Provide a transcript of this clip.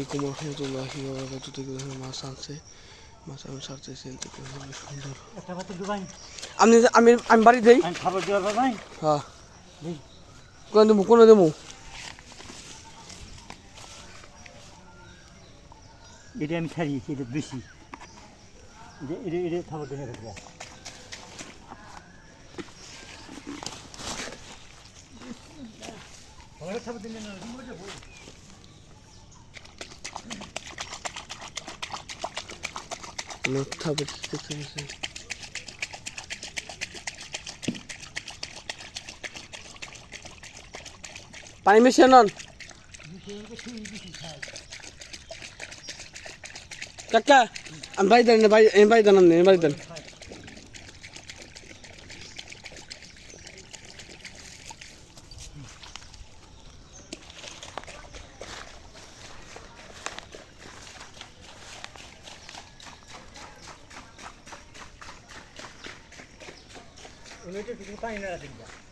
আলাইকুম রহমতুল্লাহি মাছ আনছে মাছ আমি সারতে সেল থেকে সুন্দর। ডুবাই আমি আমি আমি বাড়ি দেই। আমি খাবার দেওয়ার বাবাই। হ্যাঁ। কোন দেবো কোন দেবো? এটা আমি ছাড়িয়েছি এটা বেশি এটা এটা এটা খাবার দেওয়া রাখবে খাবার দিলে না মাথা গেছে পানি মিশিয়ে নন কাকা, আমি বাড়ি দেন বাড়ি বাড়ি দেন, আমি বাড়ি দেন। 오늘도 누구 사인을 하든가.